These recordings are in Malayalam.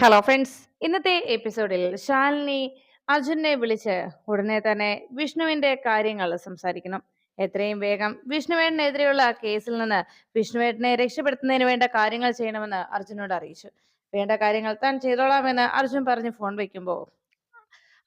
ഹലോ ഫ്രണ്ട്സ് ഇന്നത്തെ എപ്പിസോഡിൽ ശാലിനി അർജുനെ വിളിച്ച് ഉടനെ തന്നെ വിഷ്ണുവിന്റെ കാര്യങ്ങൾ സംസാരിക്കണം. എത്രയും വേഗം വിഷ്ണുവേട്ടനെതിരെയുള്ള കേസിൽ നിന്ന് വിഷ്ണുവേട്ടനെ രക്ഷപ്പെടുത്തുന്നതിന് വേണ്ട കാര്യങ്ങൾ ചെയ്യണമെന്ന് അർജുനോട് അറിയിച്ചു. വേണ്ട കാര്യങ്ങൾ താൻ ചെയ്തോളാമെന്ന് അർജുൻ പറഞ്ഞ് ഫോൺ വയ്ക്കുമ്പോൾ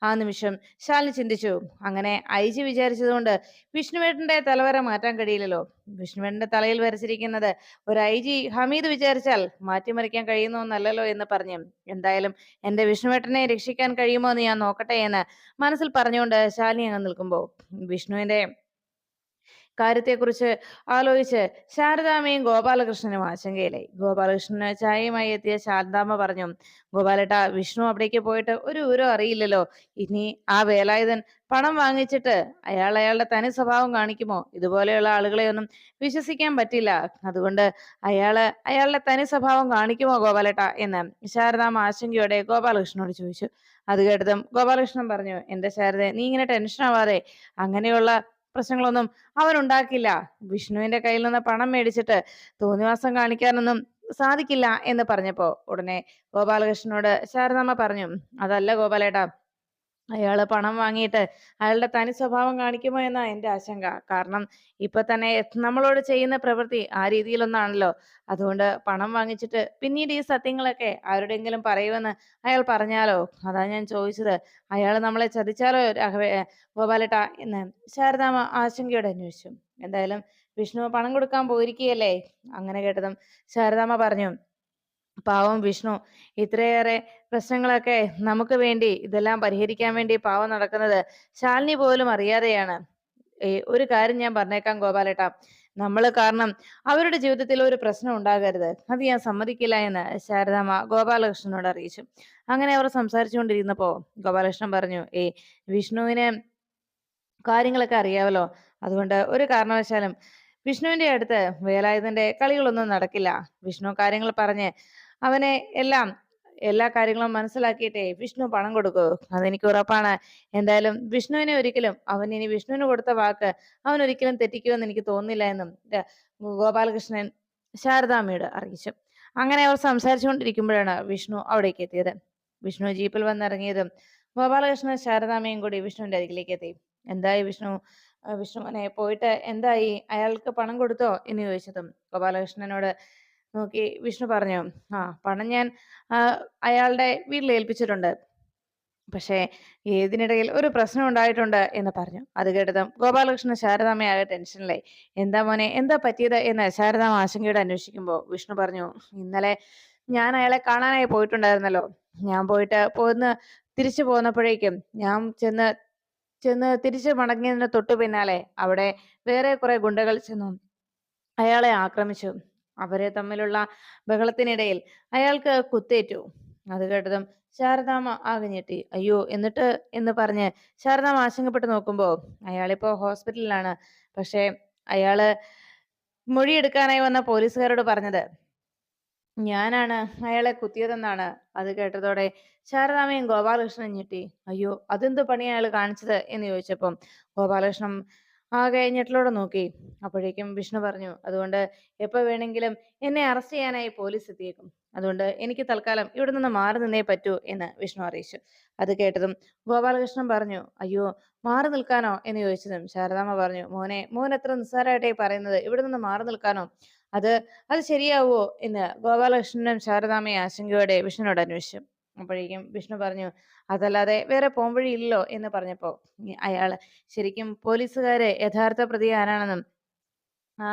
ആ നിമിഷം ശാലിനി ചിന്തിച്ചു അങ്ങനെ ഐജി വിചാരിച്ചതുകൊണ്ട് വിഷ്ണുവേട്ടന്റെ തലവര മാറ്റാൻ കഴിയില്ലല്ലോ. വിഷ്ണുവേട്ടന്റെ തലയിൽ വരച്ചിരിക്കുന്നത് ഒരു ഐ ജി ഹമീദ് വിചാരിച്ചാൽ മാറ്റിമറിക്കാൻ കഴിയുന്നോന്നല്ലോ എന്ന് പറഞ്ഞു. എന്തായാലും എന്റെ വിഷ്ണുവേട്ടനെ രക്ഷിക്കാൻ കഴിയുമോ എന്ന് ഞാൻ നോക്കട്ടെ എന്ന് മനസ്സിൽ പറഞ്ഞുകൊണ്ട് ശാലിനി അങ്ങ് നിൽക്കുമ്പോൾ വിഷ്ണുവിന്റെ കാര്യത്തെക്കുറിച്ച് ആലോചിച്ച് ശാരദാമ്മയും ഗോപാലകൃഷ്ണനും ആശങ്കയിലായി. ഗോപാലകൃഷ്ണന് ചായയുമായി എത്തിയ ശാരദാമ്മ പറഞ്ഞു ഗോപാലേട്ട വിഷ്ണു അവിടേക്ക് പോയിട്ട് ഒരു ഊരോ അറിയില്ലല്ലോ. ഇനി ആ വേലായുധൻ പണം വാങ്ങിച്ചിട്ട് അയാൾ അയാളുടെ തനി സ്വഭാവം കാണിക്കുമോ? ഇതുപോലെയുള്ള ആളുകളെ ഒന്നും വിശ്വസിക്കാൻ പറ്റില്ല. അതുകൊണ്ട് അയാൾ അയാളുടെ തനി സ്വഭാവം കാണിക്കുമോ ഗോപാലേട്ട? എന്ന് ശാരദാമ്മ ആശങ്കയോടെ ഗോപാലകൃഷ്ണനോട് ചോദിച്ചു. അത് കേട്ടതും ഗോപാലകൃഷ്ണൻ പറഞ്ഞു എന്റെ ശാരദ നീ ഇങ്ങനെ ടെൻഷൻ ആവാതെ അങ്ങനെയുള്ള പ്രശ്നങ്ങളൊന്നും അവൻ ഉണ്ടാക്കില്ല വിഷ്ണുവിന്റെ കയ്യിൽ നിന്ന് പണം മേടിച്ചിട്ട് തോന്നിവാസം കാണിക്കാനൊന്നും സാധിക്കില്ല എന്ന് പറഞ്ഞപ്പോ ഉടനെ ഗോപാലകൃഷ്ണനോട് ശാരദാമ്മ പറഞ്ഞു അതല്ല ഗോപാലേട്ടാ അയാൾ പണം വാങ്ങിയിട്ട് അയാളുടെ തനി സ്വഭാവം കാണിക്കുമോ എന്നാ എന്റെ ആശങ്ക. കാരണം ഇപ്പൊ തന്നെ നമ്മളോട് ചെയ്യുന്ന പ്രവൃത്തി ആ രീതിയിലൊന്നാണല്ലോ. അതുകൊണ്ട് പണം വാങ്ങിച്ചിട്ട് പിന്നീട് ഈ സത്യങ്ങളൊക്കെ ആരുടെങ്കിലും പറയുമെന്ന് അയാൾ പറഞ്ഞാലോ? അതാ ഞാൻ ചോദിച്ചത്. അയാൾ നമ്മളെ ചതിച്ചാലോ? രാഘവേ ഗോപാലേട്ട എന്ന് ശാരദാമ ആശങ്കയോടെ അന്വേഷിച്ചു. എന്തായാലും വിഷ്ണു പണം കൊടുക്കാൻ പോയിരിക്കുകയല്ലേ? അങ്ങനെ കേട്ടതും ശാരദാമ്മ പറഞ്ഞു. പാവം വിഷ്ണു ഇത്രയേറെ പ്രശ്നങ്ങളൊക്കെ നമുക്ക് വേണ്ടി ഇതെല്ലാം പരിഹരിക്കാൻ വേണ്ടി പാവം നടക്കുന്നത് ശാലിനി പോലും അറിയാതെയാണ്. ഒരു കാര്യം ഞാൻ പറഞ്ഞേക്കാം ഗോപാലേട്ട. നമ്മൾ കാരണം അവരുടെ ജീവിതത്തിൽ ഒരു പ്രശ്നം ഉണ്ടാകരുത്. അത് ഞാൻ സമ്മതിക്കില്ല എന്ന് ശാരദാമ്മ ഗോപാലകൃഷ്ണനോട് അറിയിച്ചു. അങ്ങനെ അവർ സംസാരിച്ചുകൊണ്ടിരുന്നപ്പോ ഗോപാലകൃഷ്ണൻ പറഞ്ഞു ഏ വിഷ്ണുവിനെ കാര്യങ്ങളൊക്കെ അറിയാവല്ലോ. അതുകൊണ്ട് ഒരു കാരണവശാലും വിഷ്ണുവിന്റെ അടുത്ത് വേലായുധന്റെ കളികളൊന്നും നടക്കില്ല. വിഷ്ണു കാര്യങ്ങൾ പറഞ്ഞ് അവനെ എല്ലാം എല്ലാ കാര്യങ്ങളും മനസ്സിലാക്കിയിട്ടേ വിഷ്ണു പണം കൊടുക്കൂ. അതെനിക്ക് ഉറപ്പാണ്. എന്തായാലും വിഷ്ണുവിനെ ഒരിക്കലും അവൻ ഇനി വിഷ്ണുവിന് കൊടുത്ത വാക്ക് അവൻ ഒരിക്കലും തെറ്റിക്കുമെന്ന് എനിക്ക് തോന്നുന്നില്ല എന്നും ഗോപാലകൃഷ്ണൻ ശാരദാമ്മയോട് അറിയിച്ചു. അങ്ങനെ അവർ സംസാരിച്ചുകൊണ്ടിരിക്കുമ്പോഴാണ് വിഷ്ണു അവിടേക്ക് എത്തിയത്. വിഷ്ണു ജീപ്പിൽ വന്നിറങ്ങിയതും ഗോപാലകൃഷ്ണൻ ശാരദാമ്മയും കൂടി വിഷ്ണുവിന്റെ അരികിലേക്ക് എത്തി. എന്തായി വിഷ്ണു? വിഷ്ണുവിനെ പോയിട്ട് എന്തായി? അയാൾക്ക് പണം കൊടുത്തോ? എന്ന് ചോദിച്ചതും ഗോപാലകൃഷ്ണനോട് നോക്കി വിഷ്ണു പറഞ്ഞു. ആ പണം ഞാൻ അയാളുടെ വീട്ടിൽ ഏൽപ്പിച്ചിട്ടുണ്ട്. പക്ഷേ ഏതിനിടയിൽ ഒരു പ്രശ്നം ഉണ്ടായിട്ടുണ്ട് എന്ന് പറഞ്ഞു. അത് കേട്ടതും ഗോപാലകൃഷ്ണൻ ശാരദാമ്മയാകെ ടെൻഷനിലായി എന്താ മോനെ എന്താ പറ്റിയത്? എന്ന് ശാരദാമ്മ ആശങ്കയോട് അന്വേഷിക്കുമ്പോൾ വിഷ്ണു പറഞ്ഞു ഇന്നലെ ഞാൻ അയാളെ കാണാനായി പോയിട്ടുണ്ടായിരുന്നല്ലോ. ഞാൻ പോയിട്ട് പോന്ന് തിരിച്ചു പോന്നപ്പോഴേക്കും ഞാൻ ചെന്ന് ചെന്ന് തിരിച്ചു മടങ്ങിയതിന് തൊട്ടു പിന്നാലെ അവിടെ വേറെ കുറെ ഗുണ്ടകൾ ചെന്നു അയാളെ ആക്രമിച്ചു. അവരെ തമ്മിലുള്ള ബഹളത്തിനിടയിൽ അയാൾക്ക് കുത്തേറ്റു. അത് കേട്ടതും ശാരദാമ്മ ആകെ ഞെട്ടി. അയ്യോ എന്നിട്ട് എന്ന് പറഞ്ഞ് ശാരദാമ്മ ആശങ്കപ്പെട്ട് നോക്കുമ്പോ അയാളിപ്പോ ഹോസ്പിറ്റലിലാണ്. പക്ഷെ അയാൾ മൊഴിയെടുക്കാനായി വന്ന പോലീസുകാരോട് പറഞ്ഞത് ഞാനാണ് അയാളെ കുത്തിയതെന്നാണ്. അത് കേട്ടതോടെ ശാരദാമ്മയും ഗോപാലകൃഷ്ണൻ ഞെട്ടി. അയ്യോ അതെന്ത് പണിയാ അയാൾ കാണിച്ചത്? എന്ന് ചോദിച്ചപ്പം ഗോപാലകൃഷ്ണൻ ആകെ കഴിഞ്ഞിട്ടിലൂടെ നോക്കി. അപ്പോഴേക്കും വിഷ്ണു പറഞ്ഞു അതുകൊണ്ട് എപ്പോൾ വേണമെങ്കിലും എന്നെ അറസ്റ്റ് ചെയ്യാനായി പോലീസ് എത്തിയേക്കും. അതുകൊണ്ട് എനിക്ക് തൽക്കാലം ഇവിടെ നിന്ന് മാറി നിന്നേ പറ്റൂ എന്ന് വിഷ്ണു അറിയിച്ചു. അത് കേട്ടതും ഗോപാലകൃഷ്ണൻ പറഞ്ഞു അയ്യോ മാറി നിൽക്കാനോ? എന്ന് ചോദിച്ചതും ശാരദാമ്മ പറഞ്ഞു മോനെ മോൻ എത്ര നിസ്സാരമായിട്ടേ പറയുന്നത്. ഇവിടെ നിന്ന് മാറി നിൽക്കാനോ? അത് അത് ശരിയാവോ? എന്ന് ഗോപാലകൃഷ്ണനും ശാരദാമ്മയും ആശങ്കയോടെ വിഷ്ണുവിനോട് അന്വേഷിച്ചു. അപ്പോഴേക്കും വിഷ്ണു പറഞ്ഞു അതല്ലാതെ വേറെ പോംവഴിയില്ലല്ലോ എന്ന് പറഞ്ഞപ്പോ അയാൾ ശരിക്കും പോലീസുകാരെ യഥാർത്ഥ പ്രതി ആരാണെന്നും ആ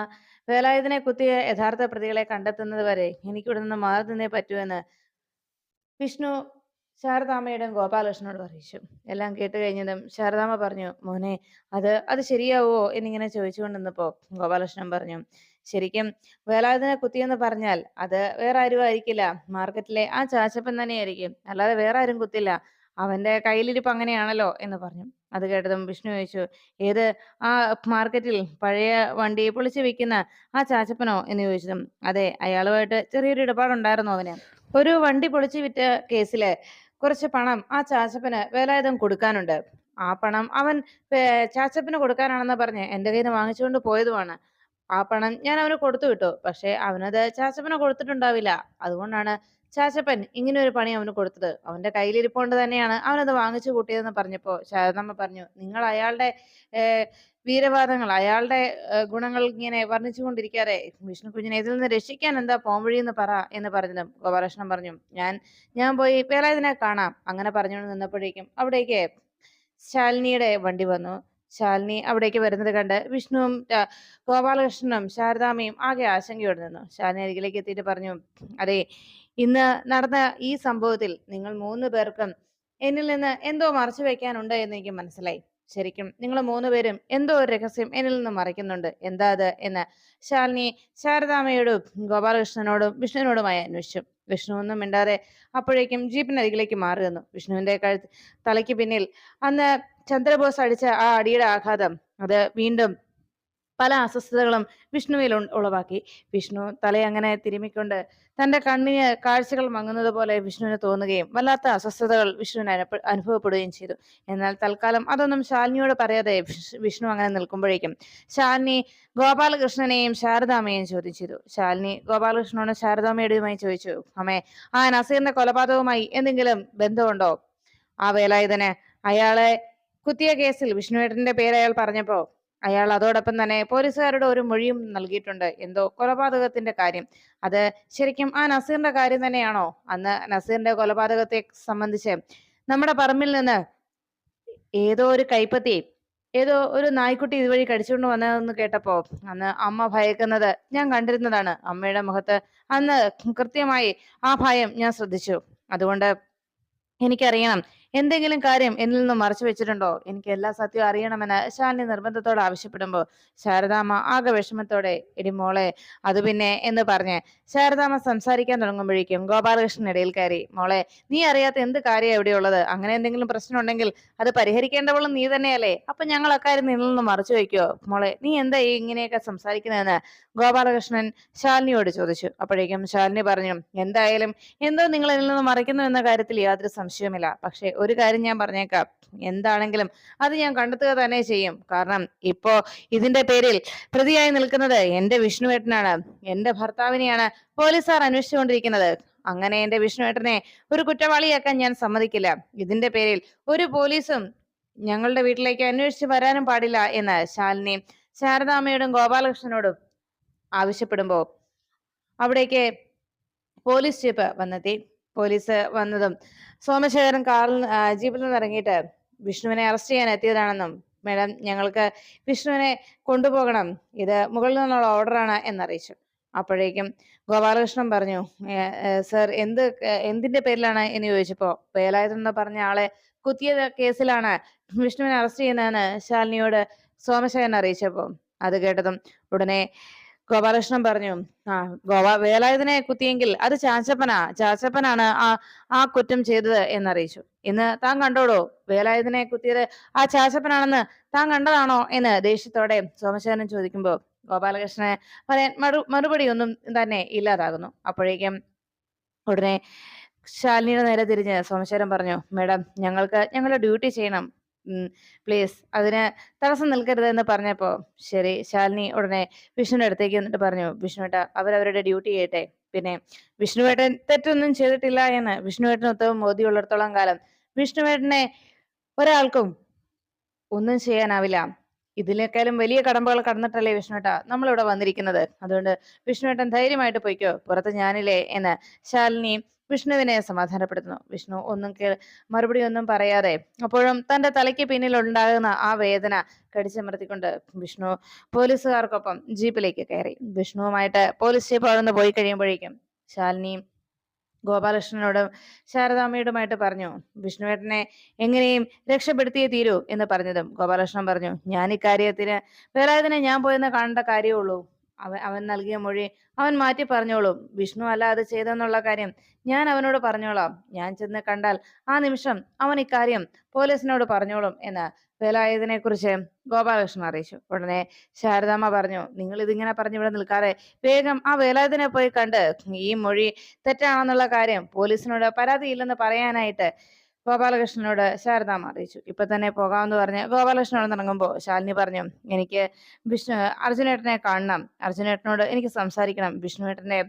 വേലായുധനെ കുത്തിയ യഥാർത്ഥ പ്രതികളെ കണ്ടെത്തുന്നത് വരെ എനിക്കിവിടെ നിന്ന് മാറി നിന്നേ പറ്റൂ എന്ന് വിഷ്ണു ശാരദാമയുടെ ഗോപാലകൃഷ്ണനോട് അറിയിച്ചു. എല്ലാം കേട്ട് കഴിഞ്ഞതും ശാരദാമ്മ പറഞ്ഞു മോനെ അത് അത് ശരിയാവോ എന്നിങ്ങനെ ചോദിച്ചുകൊണ്ടിരുന്നപ്പോ ഗോപാലകൃഷ്ണൻ പറഞ്ഞു ശരിക്കും വേലായുധനെ കുത്തിയെന്ന് പറഞ്ഞാൽ അത് വേറെ ആരും ആയിരിക്കില്ല. മാർക്കറ്റിലെ ആ ചാച്ചപ്പൻ തന്നെയായിരിക്കും. അല്ലാതെ വേറെ ആരും കുത്തില്ല. അവന്റെ കയ്യിലിരിപ്പ് അങ്ങനെയാണല്ലോ എന്ന് പറഞ്ഞു. അത് കേട്ടതും വിഷ്ണു ചോദിച്ചു ഏത് ആ മാർക്കറ്റിൽ പഴയ വണ്ടി പൊളിച്ചു വിൽക്കുന്ന ആ ചാച്ചപ്പനോ? എന്ന് ചോദിച്ചതും അതെ അയാളുമായിട്ട് ചെറിയൊരു ഇടപാടുണ്ടായിരുന്നു അവന്. ഒരു വണ്ടി പൊളിച്ചു വിറ്റ കേസിൽ കുറച്ച് പണം ആ ചാച്ചപ്പന് വേലായുധം കൊടുക്കാനുണ്ട്. ആ പണം അവൻ ചാച്ചപ്പന് കൊടുക്കാനാണെന്ന് പറഞ്ഞ് എന്റെ കയ്യിൽ നിന്ന് വാങ്ങിച്ചുകൊണ്ട് പോയതുമാണ്. ആ പണം ഞാൻ അവന് കൊടുത്തു വിട്ടു. പക്ഷെ അവനത് ചാച്ചപ്പന് കൊടുത്തിട്ടുണ്ടാവില്ല. അതുകൊണ്ടാണ് ചാച്ചപ്പൻ ഇങ്ങനെ ഒരു പണി അവന് കൊടുത്തത്. അവന്റെ കയ്യിലിരിപ്പോണ്ട് തന്നെയാണ് അവനത് വാങ്ങിച്ചു കൂട്ടിയതെന്ന് പറഞ്ഞപ്പോ ശാരദാമ്മ പറഞ്ഞു നിങ്ങൾ അയാളുടെ വീരവാദങ്ങൾ അയാളുടെ ഗുണങ്ങൾ ഇങ്ങനെ വർണിച്ചുകൊണ്ടിരിക്കാതെ വിഷ്ണു കുഞ്ഞിനെ ഇതിൽ നിന്ന് രക്ഷിക്കാൻ എന്താ പോംവഴി എന്ന് പറ എന്ന് പറഞ്ഞതും ഗോപാലകൃഷ്ണൻ പറഞ്ഞു. ഞാൻ ഞാൻ പോയി പേരായതിനെ കാണാം അങ്ങനെ പറഞ്ഞുകൊണ്ട് നിന്നപ്പോഴേക്കും അവിടേക്ക് ശാലിനിയുടെ വണ്ടി വന്നു. ശാലിനി അവിടേക്ക് വരുന്നത് കണ്ട് വിഷ്ണുവും ഗോപാലകൃഷ്ണനും ശാരദാമ്മയും ആകെ ആശങ്കയോടെ നിന്നു. ശാലിനി അരികിലേക്ക് എത്തിയിട്ട് പറഞ്ഞു അതെ ഇന്ന് നടന്ന ഈ സംഭവത്തിൽ നിങ്ങൾ മൂന്ന് പേർക്കും എന്നിൽ നിന്ന് എന്തോ മറച്ചു വെക്കാനുണ്ട് എന്ന് എനിക്ക് മനസ്സിലായി. ശരിക്കും നിങ്ങൾ മൂന്ന് പേരും എന്തോ ഒരു രഹസ്യം എന്നിൽ നിന്ന് മറയ്ക്കുന്നുണ്ട് എന്താ അത്? എന്ന് ശാലിനി ശാരദാമ്മയോടും ഗോപാലകൃഷ്ണനോടും വിഷ്ണുവിനോടുമായി അന്വേഷിച്ചു. വിഷ്ണു ഒന്നും മിണ്ടാതെ അപ്പോഴേക്കും ജീപ്പിനരികിലേക്ക് മാറി വന്നു വിഷ്ണുവിന്റെ കഴുത്ത് തലയ്ക്ക് പിന്നിൽ അന്ന് ചന്ദ്രബോസ് അടിച്ച ആ അടിയുടെ ആഘാതം അത് വീണ്ടും പല അസ്വസ്ഥതകളും വിഷ്ണുവിൽ ഉളവാക്കി. വിഷ്ണു തലയങ്ങനെ തിരുമിക്കൊണ്ട് തന്റെ കണ്ണിന് കാഴ്ചകൾ മങ്ങുന്നത് പോലെ വിഷ്ണുവിന് തോന്നുകയും വല്ലാത്ത അസ്വസ്ഥതകൾ വിഷ്ണുവിന് അനുഭ- അനുഭവപ്പെടുകയും ചെയ്തു. എന്നാൽ തൽക്കാലം അതൊന്നും ശാലിനിയോട് പറയാതെ വിഷ്ണു അങ്ങനെ നിൽക്കുമ്പോഴേക്കും ശാലിനി ഗോപാലകൃഷ്ണനെയും ശാരദാമ്മയെയും ചോദ്യം ചെയ്തു. ശാലിനി ഗോപാലകൃഷ്ണനോട് ശാരദാമ്മയുടെയുമായി ചോദിച്ചു അമ്മേ ആ നസീറിന്റെ കൊലപാതകവുമായി എന്തെങ്കിലും ബന്ധമുണ്ടോ? ആ വേലായുധന് അയാളെ കുത്തിയ കേസിൽ വിഷ്ണുവേട്ടന്റെ പേര് അയാൾ പറഞ്ഞപ്പോ അയാൾ അതോടൊപ്പം തന്നെ പോലീസുകാരുടെ ഒരു മൊഴിയും നൽകിയിട്ടുണ്ട്. എന്തോ കൊലപാതകത്തിന്റെ കാര്യം. അത് ശരിക്കും ആ നസീറിന്റെ കാര്യം തന്നെയാണോ? അന്ന് നസീറിന്റെ കൊലപാതകത്തെ സംബന്ധിച്ച് നമ്മുടെ പറമ്പിൽ നിന്ന് ഏതോ ഒരു കൈപ്പത്തി ഏതോ ഒരു നായ്ക്കുട്ടി ഇതുവഴി കടിച്ചുകൊണ്ട് വന്നതെന്ന് കേട്ടപ്പോ അന്ന് അമ്മ ഭയക്കുന്നത് ഞാൻ കണ്ടിരുന്നതാണ്. അമ്മയുടെ മുഖത്ത് അന്ന് കൃത്യമായി ആ ഭയം ഞാൻ ശ്രദ്ധിച്ചു. അതുകൊണ്ട് എനിക്കറിയണം എന്തെങ്കിലും കാര്യം എന്നിൽ നിന്ന് മറച്ചു വെച്ചിട്ടുണ്ടോ? എനിക്ക് എല്ലാ സത്യവും അറിയണമെന്ന് ശാലിനി നിർബന്ധത്തോടെ ആവശ്യപ്പെടുമ്പോൾ ശാരദാമ്മ ആകെ വിഷമത്തോടെ എടി മോളെ അത് പിന്നെ എന്ന് പറഞ്ഞ് ശാരദാമ്മ സംസാരിക്കാൻ തുടങ്ങുമ്പോഴേക്കും ഗോപാലകൃഷ്ണൻ ഇടയിൽ കയറി മോളെ നീ അറിയാത്ത എന്ത് കാര്യം എവിടെയുള്ളത് അങ്ങനെ എന്തെങ്കിലും പ്രശ്നം ഉണ്ടെങ്കിൽ അത് പരിഹരിക്കേണ്ടവളും നീ തന്നെയല്ലേ? അപ്പൊ ഞങ്ങൾ അക്കാര്യം നിന്നിൽ നിന്ന് മറച്ചു വയ്ക്കുവോ മോളെ നീ എന്താ ഈ ഇങ്ങനെയൊക്കെ സംസാരിക്കുന്നതെന്ന്? ഗോപാലകൃഷ്ണൻ ശാലിനിയോട് ചോദിച്ചു. അപ്പോഴേക്കും ശാലിനി പറഞ്ഞു എന്തായാലും എന്തോ നിങ്ങൾ എന്നിൽ നിന്ന് മറയ്ക്കുന്നു എന്ന കാര്യത്തിൽ യാതൊരു സംശയവുമില്ല. പക്ഷെ ഒരു കാര്യം ഞാൻ പറഞ്ഞേക്കാം. എന്താണെങ്കിലും അത് ഞാൻ കണ്ടെത്തുക തന്നെ ചെയ്യും. കാരണം ഇപ്പോ ഇതിന്റെ പേരിൽ പ്രതിയായി നിൽക്കുന്നത് എന്റെ വിഷ്ണുവേട്ടനാണ്. എന്റെ ഭർത്താവിനെയാണ് പോലീസുകാർ അന്വേഷിച്ചുകൊണ്ടിരിക്കുന്നത്. അങ്ങനെ എന്റെ വിഷ്ണുവേട്ടനെ ഒരു കുറ്റവാളിയാക്കാൻ ഞാൻ സമ്മതിക്കില്ല. ഇതിന്റെ പേരിൽ ഒരു പോലീസും ഞങ്ങളുടെ വീട്ടിലേക്ക് അന്വേഷിച്ച് വരാനും പാടില്ല എന്ന് ശാലിനി ശാരദാമ്മയോടും ഗോപാലകൃഷ്ണനോടും ആവശ്യപ്പെടുമ്പോ അവിടേക്ക് പോലീസ് ജീപ്പ് വന്നെത്തി. പോലീസ് വന്നതും സോമശേഖരൻ കാറിൽ ജീപ്പിൽ നിന്ന് ഇറങ്ങിയിട്ട് വിഷ്ണുവിനെ അറസ്റ്റ് ചെയ്യാൻ എത്തിയതാണെന്നും മേഡം ഞങ്ങൾക്ക് വിഷ്ണുവിനെ കൊണ്ടുപോകണം. ഇത് മുകളിൽ നിന്നുള്ള ഓർഡറാണ് എന്നറിയിച്ചു. അപ്പോഴേക്കും ഗോപാലകൃഷ്ണൻ പറഞ്ഞു സർ എന്ത് എന്തിന്റെ പേരിലാണ്? എന്ന് ചോദിച്ചപ്പോ വേലായുധം പറഞ്ഞ ആളെ കുത്തിയ കേസിലാണ്. വിഷ്ണുവിനെ അറസ്റ്റ് ചെയ്യുന്നതെന്ന് ശാലിനിയോട് സോമശേഖരൻ അറിയിച്ചപ്പോ അത് കേട്ടതും ഉടനെ ഗോപാലകൃഷ്ണൻ പറഞ്ഞു ആ ഗോപാ വേലായുധനെ കുത്തിയെങ്കിൽ അത് ചാച്ചപ്പനാ ചാച്ചപ്പനാണ് ആ ആ കുറ്റം ചെയ്തത് എന്നറിയിച്ചു. ഇന്ന് താൻ കണ്ടോടോ വേലായുധനെ കുത്തിയത് ആ ചാച്ചപ്പനാണെന്ന് താൻ കണ്ടതാണോ എന്ന് ദേഷ്യത്തോടെ സോമശേഖരൻ ചോദിക്കുമ്പോ ഗോപാലകൃഷ്ണനെ പറയാൻ മറു മറുപടി ഒന്നും തന്നെ ഇല്ലാതാകുന്നു. അപ്പോഴേക്കും ഉടനെ ശാലിനിയുടെ നേരെ തിരിഞ്ഞ് സോമശേഖരൻ പറഞ്ഞു മേഡം ഞങ്ങൾക്ക് ഞങ്ങളുടെ ഡ്യൂട്ടി ചെയ്യണം. പ്ലീസ് അതിന് തടസ്സം നിൽക്കരുത് എന്ന് പറഞ്ഞപ്പോ ശരി ശാലിനി ഉടനെ വിഷ്ണുവിന്റെ അടുത്തേക്ക് എന്നിട്ട് പറഞ്ഞു വിഷ്ണുവേട്ട അവരവരുടെ ഡ്യൂട്ടി ചെയ്യട്ടെ പിന്നെ വിഷ്ണുവേട്ടൻ തെറ്റൊന്നും ചെയ്തിട്ടില്ല എന്ന് വിഷ്ണുവേട്ടന് ഉത്തമം ബോധ്യമുള്ളിടത്തോളം കാലം വിഷ്ണുവേട്ടനെ ഒരാൾക്കും ഒന്നും ചെയ്യാനാവില്ല. ഇതിനേക്കാളും വലിയ കടമ്പകൾ കടന്നിട്ടല്ലേ വിഷ്ണുവേട്ട നമ്മളിവിടെ വന്നിരിക്കുന്നത്. അതുകൊണ്ട് വിഷ്ണുവേട്ടൻ ധൈര്യമായിട്ട് പോയിക്കോ പുറത്ത് ഞാനില്ലേ എന്ന് ശാലിനി വിഷ്ണുവിനെ സമാധാനപ്പെടുത്തുന്നു. വിഷ്ണു ഒന്നും കേൾ മറുപടി ഒന്നും പറയാതെ അപ്പോഴും തന്റെ തലയ്ക്ക് പിന്നിൽ ഉണ്ടാകുന്ന ആ വേദന കടിച്ചമർത്തിക്കൊണ്ട് വിഷ്ണു പോലീസുകാർക്കൊപ്പം ജീപ്പിലേക്ക് കയറി. വിഷ്ണുവുമായിട്ട് പോലീസ് ജീപ്പ് അവിടെ നിന്ന് പോയി കഴിയുമ്പോഴേക്കും ശാലിനിയും ഗോപാലകൃഷ്ണനോടും ശാരദാമ്മയോടുമായിട്ട് പറഞ്ഞു വിഷ്ണുവേട്ടനെ എങ്ങനെയും രക്ഷപ്പെടുത്തിയേ തീരൂ എന്ന് പറഞ്ഞതും ഗോപാലകൃഷ്ണൻ പറഞ്ഞു ഞാൻ ഇക്കാര്യത്തിന് വേലായുധനെ ഞാൻ പോയെന്ന് കാണേണ്ട കാര്യമുള്ളൂ അവൻ അവൻ നൽകിയ മൊഴി അവൻ മാറ്റി പറഞ്ഞോളും. വിഷ്ണു അല്ല അത് ചെയ്തെന്നുള്ള കാര്യം ഞാൻ അവനോട് പറഞ്ഞോളാം. ഞാൻ ചെന്ന് കണ്ടാൽ ആ നിമിഷം അവൻ ഇക്കാര്യം പോലീസിനോട് പറഞ്ഞോളും എന്ന് വേലായുധനെ കുറിച്ച് ഗോപാലകൃഷ്ണൻ അറിയിച്ചു. ഉടനെ ശാരദാമ്മ പറഞ്ഞു നിങ്ങൾ ഇതിങ്ങനെ പറഞ്ഞു ഇവിടെ നിൽക്കാതെ വേഗം ആ വേലായുധനെ പോയി കണ്ട് ഈ മൊഴി തെറ്റാണെന്നുള്ള കാര്യം പോലീസിനോട് പരാതിയില്ലെന്ന് പറയാനായിട്ട് ഗോപാലകൃഷ്ണനോട് ശാരദാമ്മ അറിയിച്ചു. ഇപ്പൊ തന്നെ പോകാമെന്ന് പറഞ്ഞ് ഗോപാലകൃഷ്ണനോട് ഇറങ്ങുമ്പോൾ ശാലിനി പറഞ്ഞു എനിക്ക് വിഷ്ണു അർജുനേട്ടനെ കാണണം. അർജുനേട്ടനോട് എനിക്ക് സംസാരിക്കണം. വിഷ്ണുവേട്ടന്റെ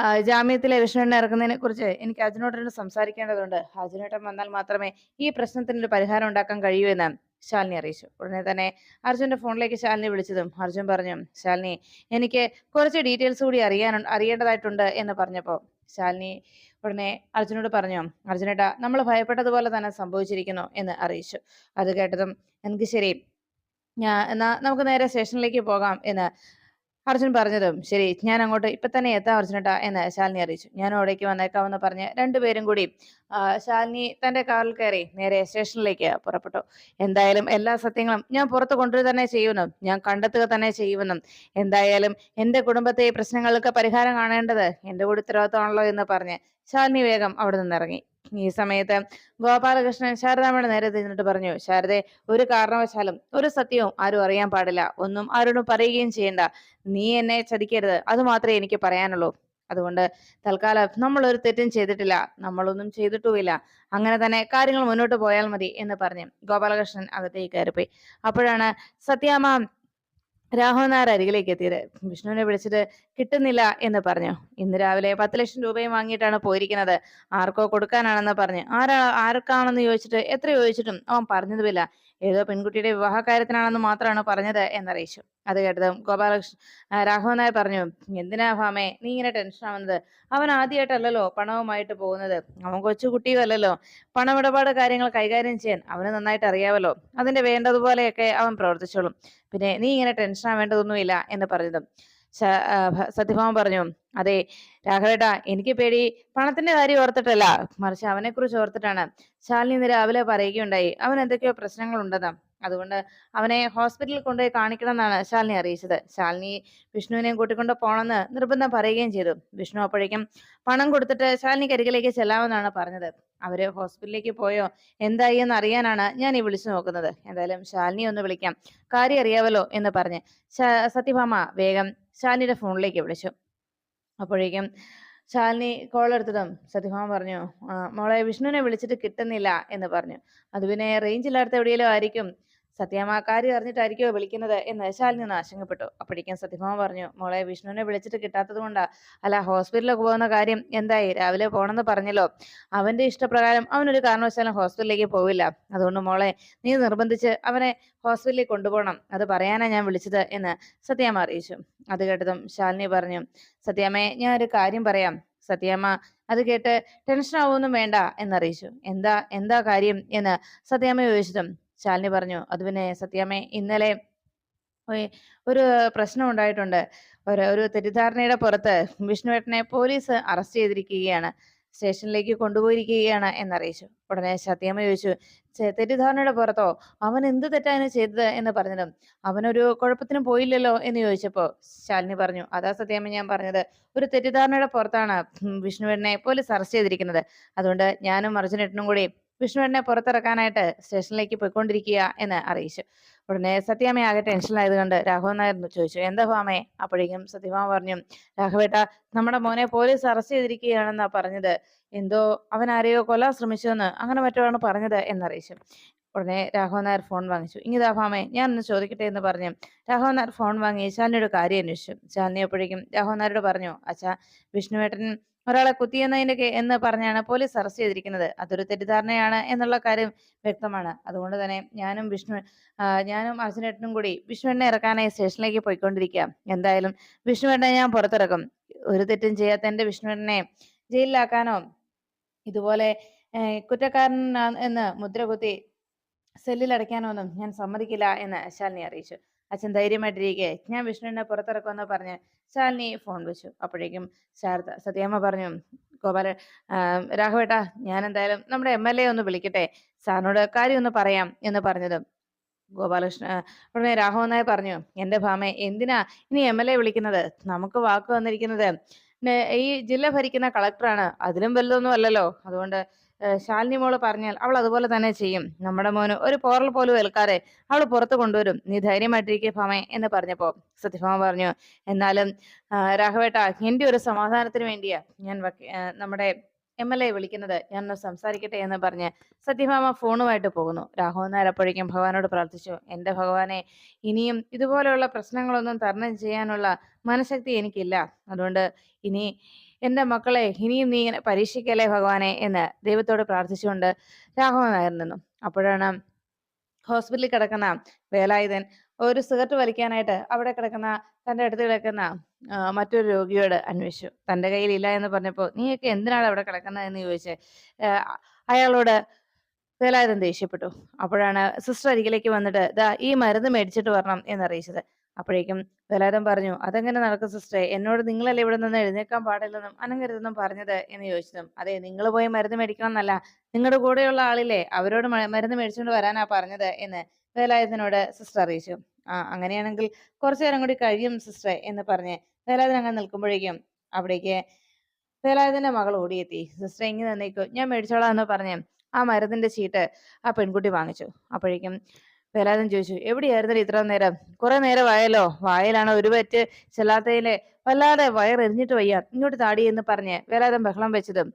ആ, ജാമ്യത്തിലെ വിഷ്ണുവിനെ ഇറക്കുന്നതിനെ കുറിച്ച് എനിക്ക് അർജുനോട്ടനോട് സംസാരിക്കേണ്ടതുണ്ട്. അർജുനേട്ടൻ വന്നാൽ മാത്രമേ ഈ പ്രശ്നത്തിന് ഒരു പരിഹാരം ഉണ്ടാക്കാൻ കഴിയൂ എന്ന് ശാലിനി അറിയിച്ചു. ഉടനെ തന്നെ അർജുന്റെ ഫോണിലേക്ക് ശാലിനി വിളിച്ചതും അർജുൻ പറഞ്ഞു ശാലിനി എനിക്ക് കുറച്ച് ഡീറ്റെയിൽസ് കൂടി അറിയാൻ അറിയേണ്ടതായിട്ടുണ്ട് എന്ന് പറഞ്ഞപ്പോൾ ശാലിനി ഉടനെ അർജുനോട് പറഞ്ഞു അർജുനേട്ടാ നമ്മൾ ഭയപ്പെട്ടതുപോലെ തന്നെ സംഭവിച്ചിരിക്കുന്നു എന്ന് അറിയിച്ചു. അത് കേട്ടതും എനിക്ക് ശരി എന്നാ നമുക്ക് നേരെ സ്റ്റേഷനിലേക്ക് പോകാം എന്ന് അർജുൻ പറഞ്ഞതും ശരി ഞാൻ അങ്ങോട്ട് ഇപ്പൊ തന്നെ എത്താം അർജുനട്ടാ എന്ന് ശാലിനി അറിയിച്ചു. ഞാൻ അവിടേക്ക് വന്നേക്കാമെന്ന് പറഞ്ഞ് രണ്ടുപേരും കൂടി ശാലിനി തന്റെ കാറിൽ കയറി നേരെ സ്റ്റേഷനിലേക്ക് പുറപ്പെട്ടു. എന്തായാലും എല്ലാ സത്യങ്ങളും ഞാൻ പുറത്ത് കൊണ്ടുവരിക തന്നെ ചെയ്യുമെന്നും ഞാൻ കണ്ടെത്തുക തന്നെ ചെയ്യുമെന്നും എന്തായാലും എന്റെ കുടുംബത്തെ പ്രശ്നങ്ങൾക്ക് പരിഹാരം കാണേണ്ടത് എന്റെ കൂടി ഉത്തരവാദിത്തമാണല്ലോ എന്ന് പറഞ്ഞ് ശാലിനി വേഗം അവിടെ നിന്നിറങ്ങി ഈ സമയത്ത് ഗോപാലകൃഷ്ണൻ ശാരദാമ്മയുടെ നേരെ തിരിഞ്ഞിട്ട് പറഞ്ഞു ശാരദെ ഒരു കാരണവശാലും ഒരു സത്യവും ആരും അറിയാൻ പാടില്ല. ഒന്നും ആരോടും പറയുകയും ചെയ്യണ്ട. നീ എന്നെ ചതിക്കരുത്. അത് മാത്രമേ എനിക്ക് പറയാനുള്ളൂ. അതുകൊണ്ട് തൽക്കാലം നമ്മൾ ഒരു തെറ്റും ചെയ്തിട്ടില്ല. നമ്മളൊന്നും ചെയ്തിട്ടുമില്ല. അങ്ങനെ തന്നെ കാര്യങ്ങൾ മുന്നോട്ട് പോയാൽ മതി എന്ന് പറഞ്ഞ് ഗോപാലകൃഷ്ണൻ അകത്തേക്ക് കയറിപ്പോയി. അപ്പോഴാണ് സത്യാമ്മ രാഘവൻ നായർ അരികിലേക്ക് എത്തിയത്. വിഷ്ണുവിനെ വിളിച്ചിട്ട് കിട്ടുന്നില്ല എന്ന് പറഞ്ഞു. ഇന്ന് രാവിലെ പത്ത് ലക്ഷം രൂപയും വാങ്ങിയിട്ടാണ് പോയിരിക്കുന്നത്. ആർക്കോ കൊടുക്കാനാണെന്ന് പറഞ്ഞു. ആരാ ആർക്കാണെന്ന് ചോദിച്ചിട്ട് എത്ര ചോദിച്ചിട്ടും അവൻ പറഞ്ഞതുമില്ല. ഏതോ പെൺകുട്ടിയുടെ വിവാഹ കാര്യത്തിനാണെന്ന് മാത്രമാണ് പറഞ്ഞത് എന്നറിയിച്ചു. അത് കേട്ടതും ഗോപാലകൃഷ്ണൻ രാഘവൻ നായർ പറഞ്ഞു എന്തിനാ ഭാമേ നീ ഇങ്ങനെ ടെൻഷൻ ആവുന്നത്? അവൻ ആദ്യമായിട്ടല്ലല്ലോ പണവുമായിട്ട് പോകുന്നത്. അവൻ കൊച്ചുകുട്ടിയും അല്ലല്ലോ പണമിടപാട് കാര്യങ്ങൾ കൈകാര്യം ചെയ്യാൻ അവന് നന്നായിട്ട് അറിയാമല്ലോ അതിന്റെ വേണ്ടതുപോലെയൊക്കെ അവൻ പ്രവർത്തിച്ചോളും. പിന്നെ നീ ഇങ്ങനെ ടെൻഷൻ ആവേണ്ടതൊന്നുമില്ല എന്ന് പറഞ്ഞതും. ശ- സത്യഭാമ പറഞ്ഞു. അതെ രാഘവേട്ടാ എനിക്ക് പേടി. പണത്തിന്റെ കാര്യം ഓർത്തിട്ടല്ല. മറിച്ച് അവനെ കുറിച്ച് ഓർത്തിട്ടാണ്. ശാലിനി ഇന്ന് രാവിലെ പറയുകയുണ്ടായി. അവൻ എന്തൊക്കെയോ പ്രശ്നങ്ങളുണ്ടെന്ന്. അതുകൊണ്ട് അവനെ ഹോസ്പിറ്റലിൽ കൊണ്ടുപോയി കാണിക്കണം എന്നാണ് ശാലിനി അറിയിച്ചത്. ശാലിനി വിഷ്ണുവിനെയും കൂട്ടിക്കൊണ്ട് പോണെന്ന് നിർബന്ധം പറയുകയും ചെയ്തു. വിഷ്ണു അപ്പോഴേക്കും പണം കൊടുത്തിട്ട് ശാലിനി കരികിലേക്ക് ചെല്ലാമെന്നാണ് പറഞ്ഞത്. അവർ ഹോസ്പിറ്റലിലേക്ക് പോയോ? എന്തായി എന്ന് അറിയാനാണ് ഞാൻ ഈ വിളിച്ചു നോക്കുന്നത്. എന്തായാലും ശാലിനി ഒന്ന് വിളിക്കാം. കാര്യം അറിയാവല്ലോ എന്ന് പറഞ്ഞ്. സത്യഭാമ വേഗം ശാലിനിയുടെ ഫോണിലേക്ക് വിളിച്ചു. അപ്പോഴേക്കും ശാലിനി കോൾ എടുത്തതും സത്യഭാമ പറഞ്ഞു "ആ, മോളെ വിഷ്ണുവിനെ വിളിച്ചിട്ട് കിട്ടുന്നില്ല എന്ന് പറഞ്ഞു. അത് പിന്നെ റേഞ്ച് ഇല്ലാത്ത എവിടെയെങ്കിലും ആയിരിക്കും. സത്യഭാമ കാര്യം അറിഞ്ഞിട്ടായിരിക്കുമോ വിളിക്കുന്നത് എന്ന് ശാലിനി ഒന്ന് ആശങ്കപ്പെട്ടു. അപ്പോഴേക്കും സത്യഭാമ പറഞ്ഞു മോളെ വിഷ്ണുവിനെ വിളിച്ചിട്ട് കിട്ടാത്തത് കൊണ്ടാ. അല്ല ഹോസ്പിറ്റലിലൊക്കെ പോകുന്ന കാര്യം എന്തായി? രാവിലെ പോണെന്ന് പറഞ്ഞല്ലോ. അവന്റെ ഇഷ്ടപ്രകാരം അവനൊരു കാരണവശാലും ഹോസ്പിറ്റലിലേക്ക് പോവില്ല. അതുകൊണ്ട് മോളെ നീ നിർബന്ധിച്ച് അവനെ ഹോസ്പിറ്റലിലേക്ക് കൊണ്ടുപോകണം അത് പറയാനാ ഞാൻ വിളിച്ചത് എന്ന് സത്യാമ്മ അറിയിച്ചു. അത് കേട്ടതും ശാലിനി പറഞ്ഞു സത്യാമ്മയെ ഞാൻ ഒരു കാര്യം പറയാം. സത്യാമ്മ അത് കേട്ട് ടെൻഷൻ ആവുമൊന്നും വേണ്ട എന്നറിയിച്ചു. എന്താ? എന്താ കാര്യം? എന്ന് സത്യാമ്മ ചോദിച്ചതും ശാലിനി പറഞ്ഞു. അത് പിന്നെ സത്യാമ്മേ ഇന്നലെ ഒരു പ്രശ്നം ഉണ്ടായിട്ടുണ്ട്. ഒരു ഒരു തെറ്റിദ്ധാരണയുടെ പുറത്ത് വിഷ്ണുവേട്ടനെ പോലീസ് അറസ്റ്റ് ചെയ്തിരിക്കുകയാണ്. സ്റ്റേഷനിലേക്ക് കൊണ്ടുപോയിരിക്കുകയാണ് എന്നറിയിച്ചു. ഉടനെ സത്യാമ്മ ചോദിച്ചു "ഛെ, തെറ്റിദ്ധാരണയുടെ പുറത്തോ? അവൻ എന്ത് തെറ്റാണ് ചെയ്തത്? എന്ന് പറഞ്ഞതും അവനൊരു കുഴപ്പത്തിനും പോയില്ലല്ലോ? എന്ന് ചോദിച്ചപ്പോ ശാലിനി പറഞ്ഞു അതാ സത്യാമ്മ ഞാൻ പറഞ്ഞത്. ഒരു തെറ്റിദ്ധാരണയുടെ പുറത്താണ് വിഷ്ണുവേട്ടനെ പോലീസ് അറസ്റ്റ് ചെയ്തിരിക്കുന്നത്. അതുകൊണ്ട് ഞാനും അർജുനേട്ടനും കൂടി വിഷ്ണുവേട്ടനെ പുറത്തിറക്കാനായിട്ട് സ്റ്റേഷനിലേക്ക് പോയിക്കൊണ്ടിരിക്കുക എന്ന് അറിയിച്ചു. ഉടനെ സത്യാമ്മ ആകെ ടെൻഷനിലായത് കണ്ട് രാഘവൻ നായർ ചോദിച്ചു എന്താ ഭാമേ അപ്പോഴേക്കും സത്യഭാമ പറഞ്ഞു രാഘവേട്ട നമ്മുടെ മോനെ പോലീസ് അറസ്റ്റ് ചെയ്തിരിക്കുകയാണെന്നാ പറഞ്ഞത്. എന്തോ അവൻ ആരെയോ കൊല്ലാൻ ശ്രമിച്ചുവെന്ന് അങ്ങനെ മറ്റോ ആണ് പറഞ്ഞത് എന്നറിയിച്ചു. ഉടനെ രാഘവൻ നായർ ഫോൺ വാങ്ങിച്ചു. ഇങ്ങിതാ ഭാമേ ഞാൻ ഒന്ന് ചോദിക്കട്ടെ എന്ന് പറഞ്ഞു. രാഘവൻ നായർ ഫോൺ വാങ്ങി ശാലിനിയുടെ കാര്യം അന്വേഷിച്ചു. ശാലിനി അപ്പോഴേക്കും രാഘവൻ നായരോട് പറഞ്ഞു അച്ഛാ വിഷ്ണുവേട്ടൻ ഒരാളെ കുത്തിയെന്നതിന്റെ എന്ന് പറഞ്ഞാണ് പോലീസ് അറസ്റ്റ് ചെയ്തിരിക്കുന്നത്. അതൊരു തെറ്റിദ്ധാരണയാണ് എന്നുള്ള കാര്യം വ്യക്തമാണ്. അതുകൊണ്ട് തന്നെ ഞാനും വിഷ്ണു ഞാനും അർജുനേട്ടനും കൂടി വിഷ്ണുവിനെ ഇറക്കാനായി സ്റ്റേഷനിലേക്ക് പോയിക്കൊണ്ടിരിക്കുക. എന്തായാലും വിഷ്ണുവേട്ടനെ ഞാൻ പുറത്തിറക്കും. ഒരു തെറ്റും ചെയ്യാത്ത എന്റെ വിഷ്ണുവേട്ടനെ ജയിലിലാക്കാനോ ഇതുപോലെ കുറ്റക്കാരൻ എന്ന് മുദ്ര കുത്തി സെല്ലിൽ അടയ്ക്കാനോ ഒന്നും ഞാൻ സമ്മതിക്കില്ല എന്ന് ശാലിനി അറിയിച്ചു. അച്ഛൻ ധൈര്യമായിട്ടിരിക്കെ. ഞാൻ വിഷ്ണുവിനെ പുറത്തിറക്കുമെന്ന് പറഞ്ഞ് ശാലിനി ഫോൺ വെച്ചു. അപ്പോഴേക്കും ശാരദ സത്യാമ്മ പറഞ്ഞു ഗോപാല രാഘവേട്ടാ ഞാൻ എന്തായാലും നമ്മുടെ എം എൽ എ ഒന്ന് വിളിക്കട്ടെ. സാറിനോട് കാര്യം ഒന്ന് പറയാം എന്ന് പറഞ്ഞതും. ഗോപാലകൃഷ്ണ ഉടനെ രാഘവൻ നായർ പറഞ്ഞു എന്റെ ഭാമേ എന്തിനാ ഇനി എം എൽ എ വിളിക്കുന്നത്? നമുക്ക് വാക്ക് വന്നിരിക്കുന്നത് ഈ ജില്ല ഭരിക്കുന്ന കളക്ടറാണ്. അതിലും വലുതൊന്നും അല്ലല്ലോ. അതുകൊണ്ട് ശാലിനി മോൾ പറഞ്ഞാൽ അവൾ അതുപോലെ തന്നെ ചെയ്യും. നമ്മുടെ മോന് ഒരു പോറൽ പോലും ഏൽക്കാതെ അവൾ പുറത്ത് കൊണ്ടുവരും. നീ ധൈര്യമായിട്ടിരിക്കെ ഭാമേ എന്ന് പറഞ്ഞപ്പോ സത്യഭാമ പറഞ്ഞു എന്നാലും രാഘവേട്ട എന്റെ ഒരു സമാധാനത്തിന് വേണ്ടിയാ ഞാൻ നമ്മുടെ എം എൽ എ വിളിക്കുന്നത്. ഞാനൊന്ന് സംസാരിക്കട്ടെ എന്ന് പറഞ്ഞ് സത്യഭാമ ഫോണുമായിട്ട് പോകുന്നു. രാഘവൻ നേരപ്പോഴേക്കും ഭഗവാനോട് പ്രാർത്ഥിച്ചു എന്റെ ഭഗവാനെ ഇനിയും ഇതുപോലെയുള്ള പ്രശ്നങ്ങളൊന്നും തരണം ചെയ്യാനുള്ള മനഃശക്തി എനിക്കില്ല. അതുകൊണ്ട് ഇനി എന്റെ മക്കളെ ഇനിയും നീ ഇങ്ങനെ പരീക്ഷിക്കല്ലേ ഭഗവാനെ എന്ന് ദൈവത്തോട് പ്രാർത്ഥിച്ചുകൊണ്ട് രാഘവൻ നായർ നിന്നു അപ്പോഴാണ് ഹോസ്പിറ്റലിൽ കിടക്കുന്ന വേലായുധൻ ഒരു സിഗരറ്റ് വലിക്കാനായിട്ട് അവിടെ കിടക്കുന്ന തന്റെ അടുത്ത് കിടക്കുന്ന മറ്റൊരു രോഗിയോട് അന്വേഷിച്ചു. തന്റെ കയ്യിലില്ല എന്ന് പറഞ്ഞപ്പോൾ നീയൊക്കെ എന്തിനാണ് അവിടെ കിടക്കുന്നത്? എന്ന് ചോദിച്ച് അയാളോട് വേലായുധൻ ദേഷ്യപ്പെട്ടു. അപ്പോഴാണ് സിസ്റ്റർ അരികിലേക്ക് വന്നിട്ട് ദാ ഈ മരുന്ന് മേടിച്ചിട്ട് വരണം എന്നറിയിച്ചത്. അപ്പോഴേക്കും വേലായുധൻ പറഞ്ഞു അതെങ്ങനെ നടക്കും സിസ്റ്ററെ എന്നോട് നിങ്ങളല്ലേ ഇവിടെ നിന്ന് എഴുന്നേക്കാൻ പാടില്ലെന്നും അനങ്ങരുതെന്നും പറഞ്ഞത്? എന്ന് ചോദിച്ചതും അതെ നിങ്ങൾ പോയി മരുന്ന് മേടിക്കണമെന്നല്ല നിങ്ങളുടെ കൂടെയുള്ള ആളില്ലേ അവരോട് മരുന്ന് മേടിച്ചുകൊണ്ട് വരാനാ പറഞ്ഞത് എന്ന് വേലായുധനോട് സിസ്റ്റർ അറിയിച്ചു. ആ അങ്ങനെയാണെങ്കിൽ കുറച്ചു നേരം കൂടി കഴിയും സിസ്റ്ററെ എന്ന് പറഞ്ഞ് വേലായുധൻ അങ്ങനെ നിൽക്കുമ്പോഴേക്കും അവിടേക്ക് വേലായുധന്റെ മകൾ ഓടിയെത്തി. സിസ്റ്ററെ ഇങ്ങനെ നിന്നേക്കോ ഞാൻ മേടിച്ചോളാം എന്ന് പറഞ്ഞ് ആ മരുന്നിന്റെ ചീട്ട് ആ പെൺകുട്ടി വാങ്ങിച്ചു. അപ്പോഴേക്കും വേലായുധൻ ചോദിച്ചു. എവിടെയായിരുന്നു ഇത്ര നേരം? കുറെ നേരമായല്ലോ വായലാണ് ഒരു പറ്റ് ചെല്ലാത്തതിലെ? വല്ലാതെ വയറെറിഞ്ഞിട്ട് വയ്യ. ഇങ്ങോട്ട് താടി എന്ന് പറഞ്ഞ് വേലായുധൻ ബഹളം വെച്ചതും.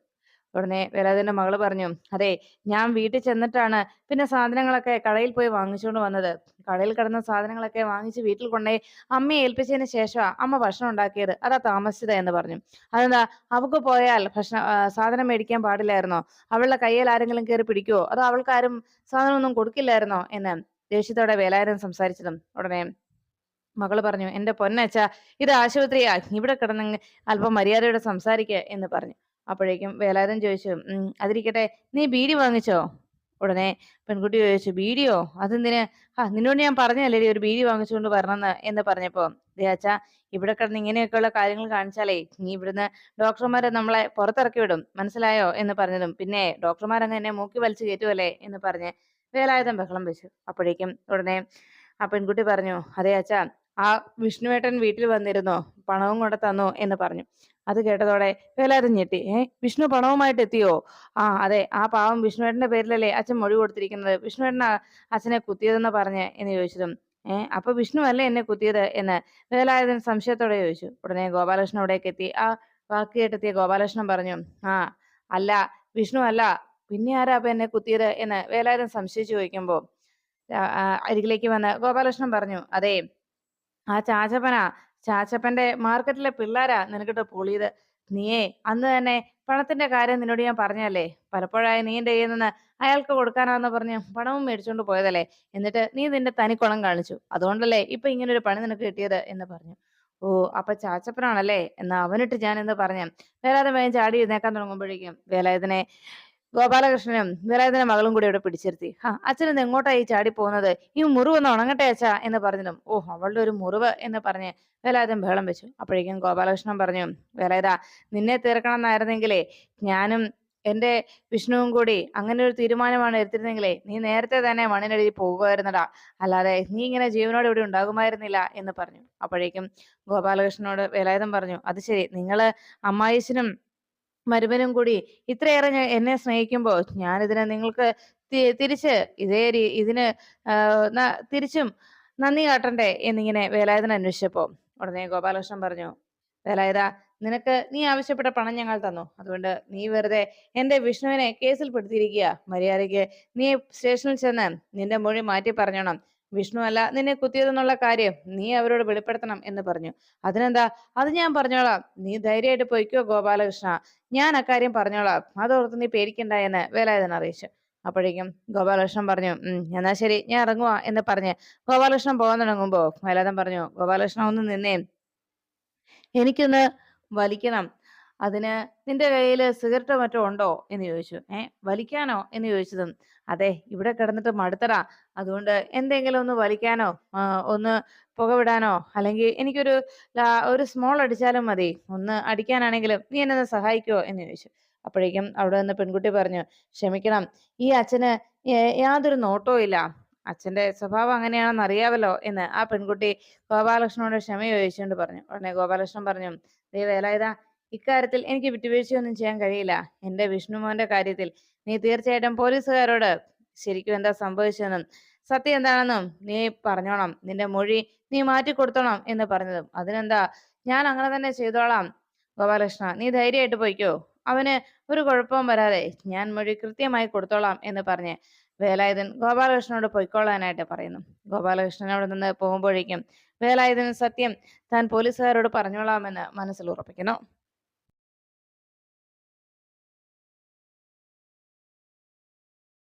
ഉടനെ വേലായുധന്റെ മകൾ പറഞ്ഞു അതെ ഞാൻ വീട്ടിൽ ചെന്നിട്ടാണ് പിന്നെ സാധനങ്ങളൊക്കെ കടയിൽ പോയി വാങ്ങിച്ചുകൊണ്ട് വന്നത്. കടയിൽ കിടന്ന സാധനങ്ങളൊക്കെ വാങ്ങിച്ച് വീട്ടിൽ കൊണ്ടുപോയി അമ്മയെ ഏൽപ്പിച്ചതിന് ശേഷമാണ് അമ്മ ഭക്ഷണം ഉണ്ടാക്കിയത്. അതാ താമസിച്ചത് എന്ന് പറഞ്ഞു. അതെന്താ? അവക്ക് പോയാൽ ഭക്ഷണം സാധനം മേടിക്കാൻ പാടില്ലായിരുന്നോ? അവളുടെ കയ്യിൽ ആരെങ്കിലും കയറി പിടിക്കുവോ? അതോ അവൾക്കാരും സാധനമൊന്നും കൊടുക്കില്ലായിരുന്നോ? എന്ന് ദേഷ്യത്തോടെ വേലായുധൻ സംസാരിച്ചതും ഉടനെ മകൾ പറഞ്ഞു എന്റെ പൊന്നച്ച ഇത് ആശുപത്രിയാ. ഇവിടെ കിടന്ന് അല്പം മര്യാദയോടെ സംസാരിക്കുക എന്ന് പറഞ്ഞു. അപ്പോഴേക്കും വേലായുധൻ ചോദിച്ചു അതിരിക്കട്ടെ നീ ബീഡി വാങ്ങിച്ചോ? ഉടനെ പെൺകുട്ടി ചോദിച്ചു ബീഡിയോ? അതെന്തിന്? ആ നിന്നോട് ഞാൻ പറഞ്ഞല്ലേ ഒരു ബീഡി വാങ്ങിച്ചുകൊണ്ട് വരണമെന്ന് എന്ന് പറഞ്ഞപ്പോ ദേച്ച ഇവിടെ കിടന്ന് ഇങ്ങനെയൊക്കെയുള്ള കാര്യങ്ങൾ കാണിച്ചാലേ നീ ഇവിടുന്ന് ഡോക്ടർമാരെ നമ്മളെ പുറത്തിറക്കി വിടും. മനസ്സിലായോ? എന്ന് പറഞ്ഞതും പിന്നെ ഡോക്ടർമാരങ്ങ് എന്നെ മൂക്കി വലിച്ചു കയറ്റുമല്ലേ എന്ന് പറഞ്ഞ് വേലായുധം ബഹളം വെച്ചു. അപ്പോഴേക്കും ഉടനെ ആ പെൺകുട്ടി പറഞ്ഞു അതെ അച്ഛാ ആ വിഷ്ണുവേട്ടൻ വീട്ടിൽ വന്നിരുന്നോ? പണവും കൊണ്ട് തന്നോ? എന്ന് പറഞ്ഞു. അത് കേട്ടതോടെ വേലായുധം ഞെട്ടി. ഏ വിഷ്ണു പണവുമായിട്ട് എത്തിയോ? ആ അതെ ആ പാവം വിഷ്ണുവേട്ടന്റെ പേരിലല്ലേ അച്ഛൻ മൊഴി കൊടുത്തിരിക്കുന്നത്. വിഷ്ണുവേട്ടൻ അച്ഛനെ കുത്തിയതെന്ന് പറഞ്ഞ് എന്ന് ചോദിച്ചതും ഏ അപ്പൊ വിഷ്ണു അല്ലേ എന്നെ കുത്തിയത്? എന്ന് വേലായുധൻ സംശയത്തോടെ ചോദിച്ചു. ഉടനെ ഗോപാലകൃഷ്ണൻ അവിടേക്ക് എത്തി. ആ വാക്ക് കേട്ടെത്തിയ ഗോപാലകൃഷ്ണൻ പറഞ്ഞു ആ അല്ല വിഷ്ണു അല്ല പിന്നെ ആരാ അപ്പൊ എന്നെ കുത്തിയത് എന്ന് വേലായുധൻ സംശയിച്ചു ചോദിക്കുമ്പോ ആ, ആ, അരികിലേക്ക് വന്ന് ഗോപാലകൃഷ്ണൻ പറഞ്ഞു അതെ ആ ചാച്ചപ്പനാ ചാച്ചപ്പന്റെ മാർക്കറ്റിലെ പിള്ളേരാ നിനക്കിട്ട് പൊളിയത്? നീയേ അന്ന് തന്നെ പണത്തിന്റെ കാര്യം നിന്നോട് ഞാൻ പറഞ്ഞല്ലേ പലപ്പോഴായി നീ എന്റെ കയ്യിൽ നിന്ന് അയാൾക്ക് കൊടുക്കാനാന്ന് പറഞ്ഞ് പണവും മേടിച്ചുകൊണ്ട് പോയതല്ലേ? എന്നിട്ട് നീ നിന്റെ തനിക്കുളം കാണിച്ചു. അതുകൊണ്ടല്ലേ ഇപ്പൊ ഇങ്ങനെ ഒരു പണി നിനക്ക് കിട്ടിയത്? എന്ന് പറഞ്ഞു. ഓ അപ്പൊ ചാച്ചപ്പനാണല്ലേ? എന്ന് അവനിട്ട് ഞാൻ എന്ന് പറഞ്ഞു വേലായുധൻ വേഗം ചാടി എഴുന്നേക്കാൻ തുടങ്ങുമ്പോഴേക്കും വേലായുധനെ ഗോപാലകൃഷ്ണനും വേലായുധന്റെ മകളും കൂടി ഇവിടെ പിടിച്ചിരുത്തി. ഹാ അച്ഛൻ എങ്ങോട്ടായി ചാടി പോകുന്നത്? ഈ മുറിവ് ഒന്ന് ഉണങ്ങട്ടെ അച്ഛാ എന്ന് പറഞ്ഞതും. ഓ അവളുടെ ഒരു മുറിവ് എന്ന് പറഞ്ഞ് വേലായുധം ബഹളം വെച്ചു. അപ്പോഴേക്കും ഗോപാലകൃഷ്ണൻ പറഞ്ഞു വേലായുധ നിന്നെ തീർക്കണം എന്നായിരുന്നെങ്കിലേ ഞാനും എന്റെ വിഷ്ണുവും കൂടി അങ്ങനെ ഒരു തീരുമാനമാണ് എടുത്തിരുന്നെങ്കിലേ നീ നേരത്തെ തന്നെ മണ്ണിനടിയിൽ പോകുമായിരുന്നടാ. അല്ലാതെ നീ ഇങ്ങനെ ജീവനോട് ഇവിടെ ഉണ്ടാകുമായിരുന്നില്ല എന്ന് പറഞ്ഞു. അപ്പോഴേക്കും ഗോപാലകൃഷ്ണനോട് വേലായുധം പറഞ്ഞു അത് ശരി നിങ്ങൾ അമ്മായിച്ചനും മരുമനും കൂടി ഇത്രയേറെ എന്നെ സ്നേഹിക്കുമ്പോൾ ഞാൻ ഇതിനെ നിങ്ങൾക്ക് തിരിച്ച് ഇതേ രീ- ഇതിന് തിരിച്ചും നന്ദി കാട്ടണ്ടേ എന്നിങ്ങനെ വേലായുധൻ അന്വേഷിച്ചപ്പോ ഉടനെ ഗോപാലകൃഷ്ണൻ പറഞ്ഞു വേലായുധ നിനക്ക് നീ ആവശ്യപ്പെട്ട പണം ഞങ്ങൾ തന്നു. അതുകൊണ്ട് നീ വെറുതെ എന്റെ വിഷ്ണുവിനെ കേസിൽ പെടുത്തിയിരിക്കുക. മര്യാദയ്ക്ക് നീ സ്റ്റേഷനിൽ ചെന്ന് നിന്റെ മൊഴി മാറ്റി പറഞ്ഞോണം. വിഷ്ണു അല്ല നിന്നെ കുത്തിയതെന്നുള്ള കാര്യം നീ അവരോട് വെളിപ്പെടുത്തണം എന്ന് പറഞ്ഞു. അതിനെന്താ? അത് ഞാൻ പറഞ്ഞോളാം. നീ ധൈര്യമായിട്ട് പോയിക്കോ ഗോപാലകൃഷ്ണ. ഞാൻ അക്കാര്യം പറഞ്ഞോളാം. അതോർത്ത് നീ പേടിക്കണ്ട എന്ന് വേലായുധൻ അറിയിച്ചു. അപ്പോഴേക്കും ഗോപാലകൃഷ്ണൻ പറഞ്ഞു എന്നാ ശരി ഞാൻ ഇറങ്ങുവാ എന്ന് പറഞ്ഞ് ഗോപാലകൃഷ്ണൻ പോകാൻ തുടങ്ങുമ്പോ വേലായുധൻ പറഞ്ഞു ഗോപാലകൃഷ്ണൻ ഒന്ന് നിന്നേ. എനിക്കൊന്ന് വലിക്കണം. അതിന് നിന്റെ കയ്യിൽ സിഗരറ്റോ മറ്റോ ഉണ്ടോ? എന്ന് ചോദിച്ചു. ഏ വലിക്കാനോ? എന്ന് ചോദിച്ചതും അതെ ഇവിടെ കിടന്നിട്ട് മടുത്തടാ. അതുകൊണ്ട് എന്തെങ്കിലും ഒന്ന് വലിക്കാനോ ഒന്ന് പുകവിടാനോ അല്ലെങ്കിൽ എനിക്കൊരു ഒരു സ്മോൾ അടിച്ചാലും മതി. ഒന്ന് അടിക്കാനാണെങ്കിലും നീ എന്നെ സഹായിക്കുമോ എന്ന് ചോദിച്ചു. അപ്പോഴേക്കും അവിടെ നിന്ന് പെൺകുട്ടി പറഞ്ഞു ക്ഷമിക്കണം ഈ അച്ഛന് യാതൊരു നോട്ടവും ഇല്ല. അച്ഛന്റെ സ്വഭാവം അങ്ങനെയാണെന്ന് അറിയാവല്ലോ എന്ന്. ആ പെൺകുട്ടി ഗോപാലകൃഷ്ണനോട് ക്ഷമ ചോദിച്ചുകൊണ്ട് പറഞ്ഞു. ഉടനെ ഗോപാലകൃഷ്ണൻ പറഞ്ഞു ദേ വേലായുധ ഇക്കാര്യത്തിൽ എനിക്ക് വിട്ടുവീഴ്ചയൊന്നും ചെയ്യാൻ കഴിയില്ല. എന്റെ വിഷ്ണുമോന്റെ കാര്യത്തിൽ നീ തീർച്ചയായിട്ടും പോലീസുകാരോട് ശരിക്കും എന്താ സംഭവിച്ചതെന്നും സത്യം എന്താണെന്നും നീ പറഞ്ഞോണം. നിന്റെ മൊഴി നീ മാറ്റി കൊടുത്തോണം എന്ന് പറഞ്ഞതും. അതിനെന്താ? ഞാൻ അങ്ങനെ തന്നെ ചെയ്തോളാം. ഗോപാലകൃഷ്ണ നീ ധൈര്യമായിട്ട് പോയിക്കോ. അവന് ഒരു കുഴപ്പവും വരാതെ ഞാൻ മൊഴി കൃത്യമായി കൊടുത്തോളാം എന്ന് പറഞ്ഞ് വേലായുധൻ ഗോപാലകൃഷ്ണനോട് പൊയ്ക്കോളാനായിട്ട് പറയുന്നു. ഗോപാലകൃഷ്ണൻ അവിടെ നിന്ന് പോകുമ്പോഴേക്കും വേലായുധൻ സത്യം താൻ പോലീസുകാരോട് പറഞ്ഞോളാമെന്ന് മനസ്സിൽ ഉറപ്പിക്കുന്നു.